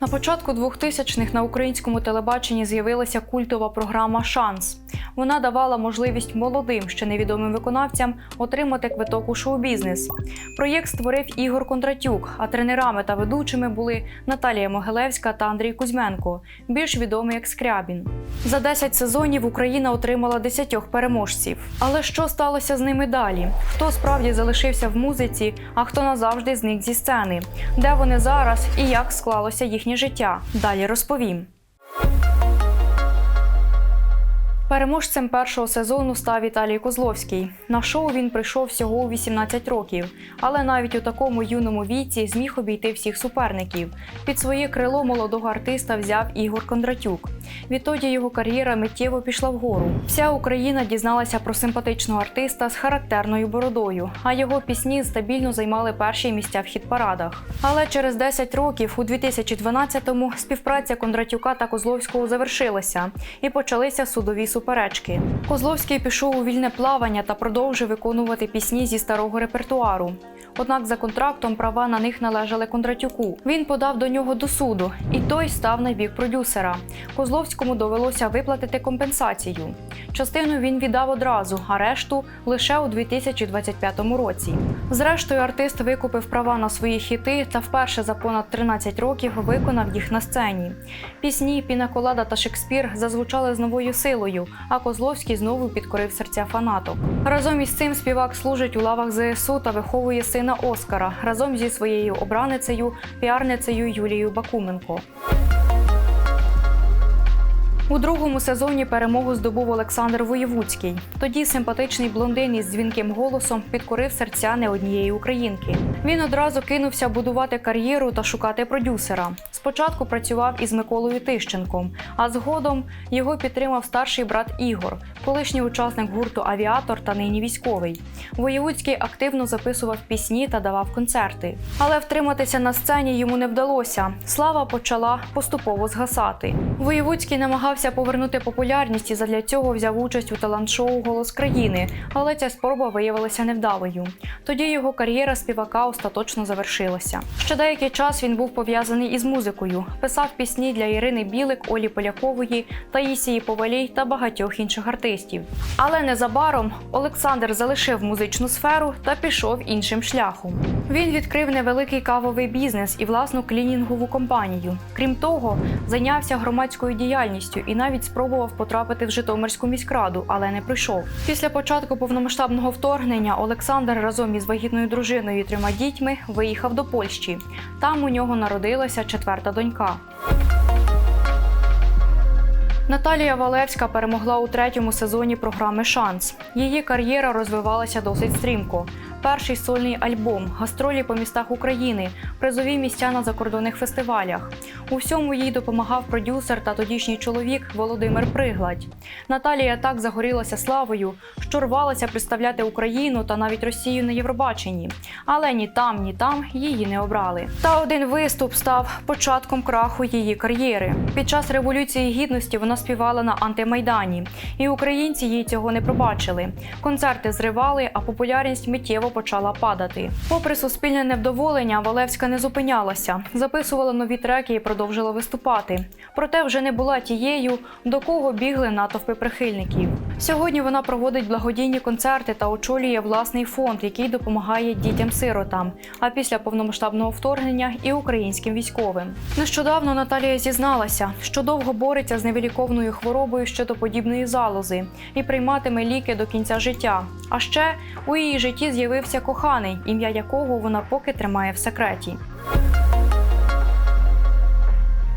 На початку 2000-х на українському телебаченні з'явилася культова програма Шанс. Вона давала можливість молодим, ще невідомим виконавцям отримати квиток у шоу-бізнес. Проєкт створив Ігор Кондратюк, а тренерами та ведучими були Наталія Могилевська та Андрій Кузьменко, більш відомий як Скрябін. За 10 сезонів Україна отримала 10 переможців. Але що сталося з ними далі? Хто справді залишився в музиці, а хто назавжди зник зі сцени? Де вони зараз і як склалося їхнє життя? Далі розповім. Переможцем першого сезону став Віталій Козловський. На шоу він прийшов всього у 18 років, але навіть у такому юному віці зміг обійти всіх суперників. Під своє крило молодого артиста взяв Ігор Кондратюк. Відтоді його кар'єра миттєво пішла вгору. Вся Україна дізналася про симпатичного артиста з характерною бородою, а його пісні стабільно займали перші місця в хіт-парадах. Але через 10 років, у 2012-му, співпраця Кондратюка та Козловського завершилася і почалися судові суперечки. Козловський пішов у вільне плавання та продовжив виконувати пісні зі старого репертуару. Однак за контрактом права на них належали Кондратюку. Він подав до нього до суду, і той став на бік продюсера. Козловському довелося виплатити компенсацію. Частину він віддав одразу, а решту лише у 2025 році. Зрештою, артист викупив права на свої хіти та вперше за понад 13 років виконав їх на сцені. Пісні Пінаколада та Шекспір зазвучали з новою силою, а Козловський знову підкорив серця фанаток. Разом із цим співак служить у лавах ЗСУ та виховує сина Оскара разом зі своєю обраницею, піарницею Юлією Бакуменко. У другому сезоні перемогу здобув Олександр Воєвудський. Тоді симпатичний блондин із дзвінким голосом підкорив серця не однієї українки. Він одразу кинувся будувати кар'єру та шукати продюсера. Спочатку працював із Миколою Тищенком, а згодом його підтримав старший брат Ігор, колишній учасник гурту Авіатор та нині військовий. Воєвудський активно записував пісні та давав концерти. Але втриматися на сцені йому не вдалося. Слава почала поступово згасати. Воєвудський намагався повернути популярність і задля цього взяв участь у талант-шоу Голос країни, але ця спроба виявилася невдалою. Тоді його кар'єра співака остаточно завершилася. Ще деякий час він був пов'язаний із музикою, писав пісні для Ірини Білик, Олі Полякової, Таїсії Повалій та багатьох інших артистів. Але незабаром Олександр залишив музичну сферу та пішов іншим шляхом. Він відкрив невеликий кавовий бізнес і власну клінінгову компанію. Крім того, зайнявся громадською діяльністю і навіть спробував потрапити в Житомирську міськраду, але не пройшов. Після початку повномасштабного вторгнення Олександр разом із вагітною дружиною і трьома дітьми виїхав до Польщі. Там у нього народилася четверта донька. Наталія Валевська перемогла у третьому сезоні програми Шанс. Її кар'єра розвивалася досить стрімко. Перший сольний альбом, гастролі по містах України, призові місця на закордонних фестивалях. У всьому їй допомагав продюсер та тодішній чоловік Володимир Пригладь. Наталія так загорілася славою, що рвалася представляти Україну та навіть Росію на Євробаченні. Але ні там, ні там її не обрали. Та один виступ став початком краху її кар'єри. Під час революції гідності вона співала на антимайдані, і українці їй цього не пробачили. Концерти зривали, а популярність миттєво почала падати. Попри суспільне невдоволення, Валевська не зупинялася, записувала нові треки і продовжила виступати. Проте вже не була тією, до кого бігли натовпи прихильників. Сьогодні вона проводить благодійні концерти та очолює власний фонд, який допомагає дітям-сиротам. А після повномасштабного вторгнення і українським військовим. Нещодавно Наталія зізналася, що довго бореться з невиліковною хворобою щитоподібної залози і прийматиме ліки до кінця життя. А ще у її житті з'явився коханий, ім'я якого вона поки тримає в секреті.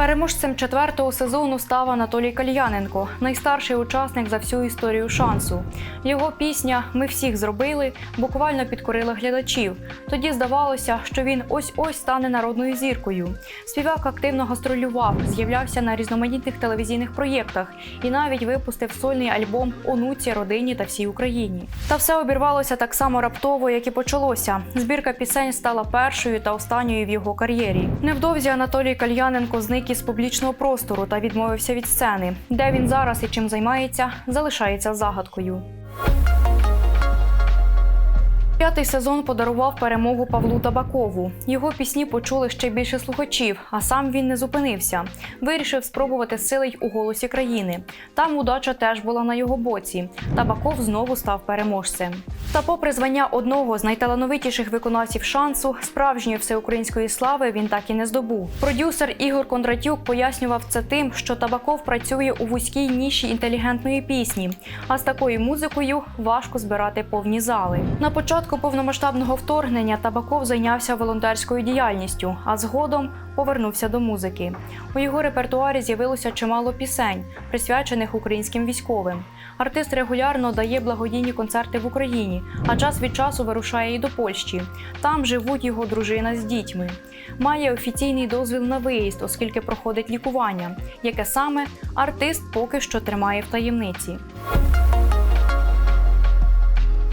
Переможцем четвертого сезону став Анатолій Кальяненко, найстарший учасник за всю історію шансу. Його пісня Ми всіх зробили буквально підкорила глядачів. Тоді здавалося, що він ось-ось стане народною зіркою. Співак активно гастролював, з'являвся на різноманітних телевізійних проєктах і навіть випустив сольний альбом Онуці, родині та всій Україні. Та все обірвалося так само раптово, як і почалося. Збірка пісень стала першою та останньою в його кар'єрі. Невдовзі Анатолій Кальяненко зник із публічного простору та відмовився від сцени. Де він зараз і чим займається, залишається загадкою. Десятий сезон подарував перемогу Павлу Табакову. Його пісні почули ще більше слухачів, а сам він не зупинився. Вирішив спробувати сили й у голосі країни. Там удача теж була на його боці. Табаков знову став переможцем. Та, попри звання одного з найталановитіших виконавців шансу, справжньої всеукраїнської слави він так і не здобув. Продюсер Ігор Кондратюк пояснював це тим, що Табаков працює у вузькій ніші інтелігентної пісні, а з такою музикою важко збирати повні зали. На початку повномасштабного вторгнення Табаков зайнявся волонтерською діяльністю, а згодом повернувся до музики. У його репертуарі з'явилося чимало пісень, присвячених українським військовим. Артист регулярно дає благодійні концерти в Україні, а час від часу вирушає і до Польщі. Там живуть його дружина з дітьми. Має офіційний дозвіл на виїзд, оскільки проходить лікування, яке саме артист поки що тримає в таємниці.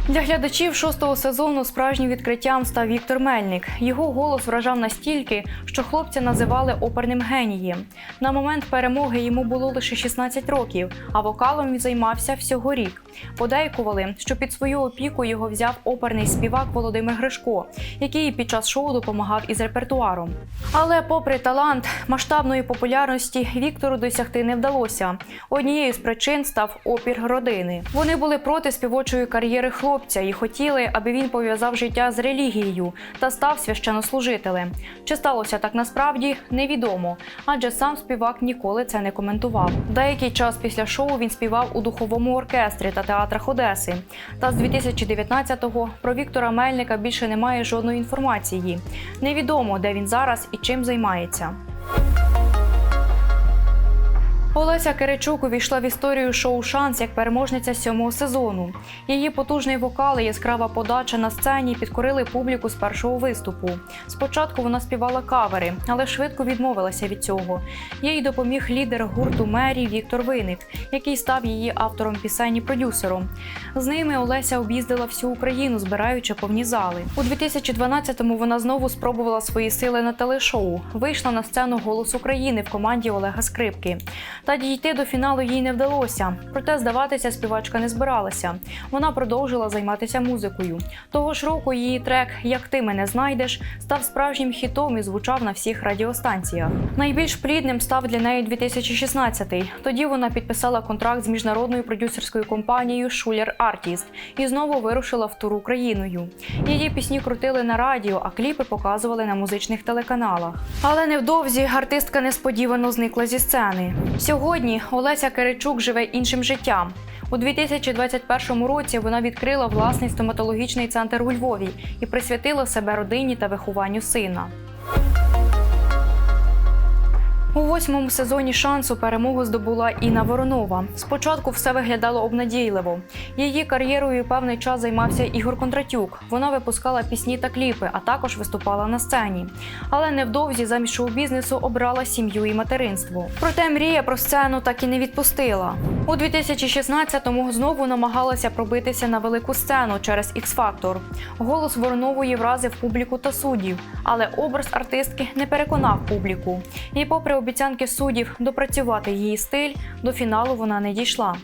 Для глядачів шостого сезону справжнім відкриттям став Віктор Мельник. Його голос вражав настільки, що хлопця називали оперним генієм. На момент перемоги йому було лише 16 років, а вокалом він займався всього рік. Подейкували, що під свою опіку його взяв оперний співак Володимир Гришко, який під час шоу допомагав із репертуаром. Але, попри талант, масштабної популярності Віктору досягти не вдалося. Однією з причин став опір родини. Вони були проти співочої кар'єри хлопця і хотіли, аби він пов'язав життя з релігією та став священнослужителем. Чи сталося так насправді, невідомо, адже сам співак ніколи це не коментував. Деякий час після шоу він співав у духовому оркестрі та театрах Одеси. Та з 2019-го про Віктора Мельника більше немає жодної інформації. Невідомо, де він зараз і чим займається. Олеся Киричук увійшла в історію шоу Шанс як переможниця сьомого сезону. Її потужний вокал і яскрава подача на сцені підкорили публіку з першого виступу. Спочатку вона співала кавери, але швидко відмовилася від цього. Їй допоміг лідер гурту Мері Віктор Виник, який став її автором пісень і продюсером. З ними Олеся об'їздила всю Україну, збираючи повні зали. У 2012-му вона знову спробувала свої сили на телешоу. Вийшла на сцену Голос України в команді Олега Скрипки. Та дійти до фіналу їй не вдалося. Проте здаватися співачка не збиралася. Вона продовжила займатися музикою. Того ж року її трек Як ти мене знайдеш став справжнім хітом і звучав на всіх радіостанціях. Найбільш плідним став для неї 2016-й. Тоді вона підписала контракт з міжнародною продюсерською компанією Шулер Артіст і знову вирушила в тур Україною. Її пісні крутили на радіо, а кліпи показували на музичних телеканалах. Але невдовзі артистка несподівано зникла зі сцени. Сьогодні Олеся Киричук живе іншим життям. У 2021 році вона відкрила власний стоматологічний центр у Львові і присвятила себе родині та вихованню сина. У восьмому сезоні шансу перемогу здобула Інна Воронова. Спочатку все виглядало обнадійливо. Її кар'єрою певний час займався Ігор Кондратюк. Вона випускала пісні та кліпи, а також виступала на сцені. Але невдовзі замість шоу-бізнесу обрала сім'ю і материнство. Проте мрія про сцену так і не відпустила. У 2016-му знову намагалася пробитися на велику сцену через X-Factor. Голос Воронової вразив публіку та суддів, але образ артистки не переконав публіку. І попри обіцянки суддів допрацювати її стиль, до фіналу вона не дійшла.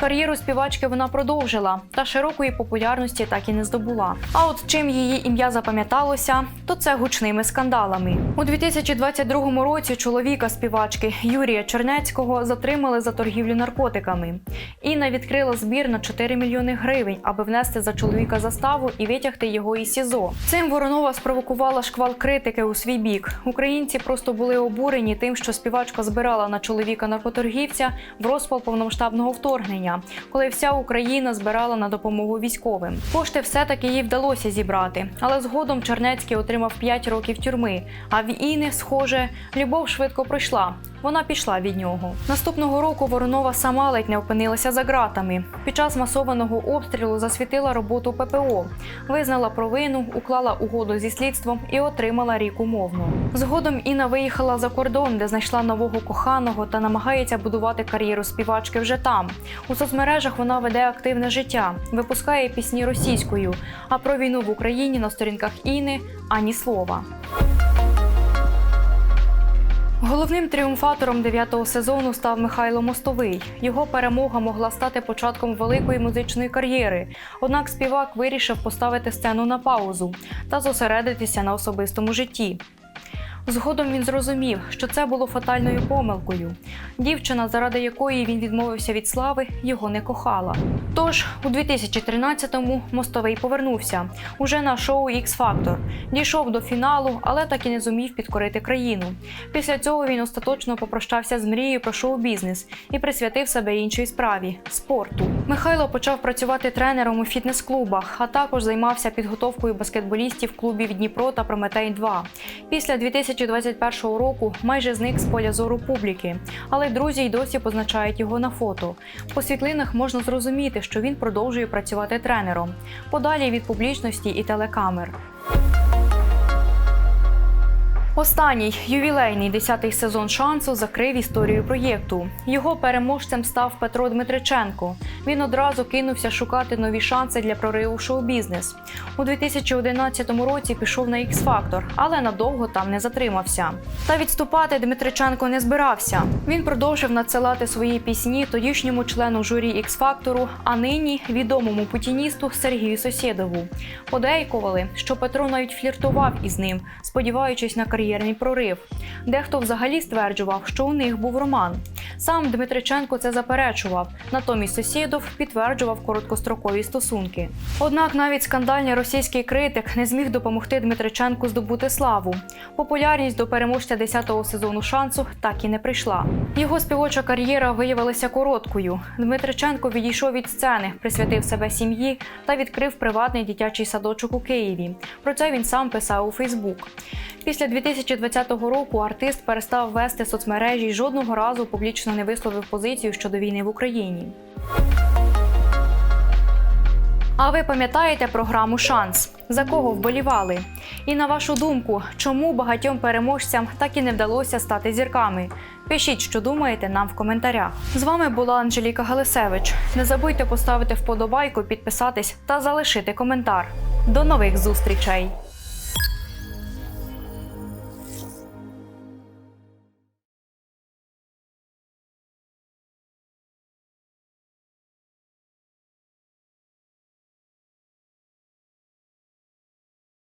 Кар'єру співачки вона продовжила, та широкої популярності так і не здобула. А от чим її ім'я запам'яталося, то це гучними скандалами. У 2022 році чоловіка співачки Юрія Чернецького затримали за торгівлю наркотиками. Інна відкрила збір на 4 мільйони гривень, аби внести за чоловіка заставу і витягти його із СІЗО. Цим Воронова спровокувала шквал критики у свій бік. Українці просто були обурені тим, що співачка збирала на чоловіка наркоторгівця в розпал повномасштабного вторгнення, коли вся Україна збирала на допомогу військовим. Кошти все-таки їй вдалося зібрати, але згодом Чернецький отримав 5 років тюрми. А в Іни, схоже, любов швидко пройшла. Вона пішла від нього. Наступного року Воронова сама ледь не опинилася за ґратами. Під час масованого обстрілу засвітила роботу ППО, визнала провину, уклала угоду зі слідством і отримала рік умовно. Згодом Інна виїхала за кордон, де знайшла нового коханого та намагається будувати кар'єру співачки вже там. У соцмережах вона веде активне життя, випускає пісні російською. А про війну в Україні на сторінках Іни ані слова. Головним тріумфатором дев'ятого сезону став Михайло Мостовий. Його перемога могла стати початком великої музичної кар'єри. Однак співак вирішив поставити сцену на паузу та зосередитися на особистому житті. Згодом він зрозумів, що це було фатальною помилкою. Дівчина, заради якої він відмовився від слави, його не кохала. Тож у 2013-му мостовий повернувся уже на шоу X Factor. Дійшов до фіналу, але так і не зумів підкорити країну. Після цього він остаточно попрощався з мрією про шоу-бізнес і присвятив себе іншій справі спорту. Михайло почав працювати тренером у фітнес-клубах, а також займався підготовкою баскетболістів клубів Дніпро та Прометей 2 Після 2021 року майже зник з поля зору публіки, але друзі й досі позначають його на фото. По світлинах можна зрозуміти, що він продовжує працювати тренером, подалі від публічності і телекамер. Останній ювілейний 10-й сезон шансу закрив історію проєкту. Його переможцем став Петро Дмитриченко. Він одразу кинувся шукати нові шанси для прориву шоу-бізнес. У 2011 році пішов на x Factor, але надовго там не затримався. Та відступати Дмитриченко не збирався. Він продовжив надсилати свої пісні тодішньому члену журі x Factor, а нині відомому путіністу Сергію Сосєдову. Подейкували, що Петро навіть фліртував із ним, сподіваючись на кар'єрний прорив. Дехто взагалі стверджував, що у них був роман. Сам Дмитриченко це заперечував. Натомість Сосєдов підтверджував короткострокові стосунки. Однак навіть скандальний російський критик не зміг допомогти Дмитриченку здобути славу. Популярність до переможця 10-го сезону шансу так і не прийшла. Його співоча кар'єра виявилася короткою. Дмитриченко відійшов від сцени, присвятив себе сім'ї та відкрив приватний дитячий садочок у Києві. Про це він сам писав у Фейсбук. Після 2020 року артист перестав вести соцмережі жодного разу публічно не висловив позицію щодо війни в Україні. А ви пам'ятаєте програму Шанс? За кого вболівали? І на вашу думку, чому багатьом переможцям так і не вдалося стати зірками? Пишіть, що думаєте нам в коментарях. З вами була Анжеліка Галисевич. Не забудьте поставити вподобайку, підписатись та залишити коментар. До нових зустрічей!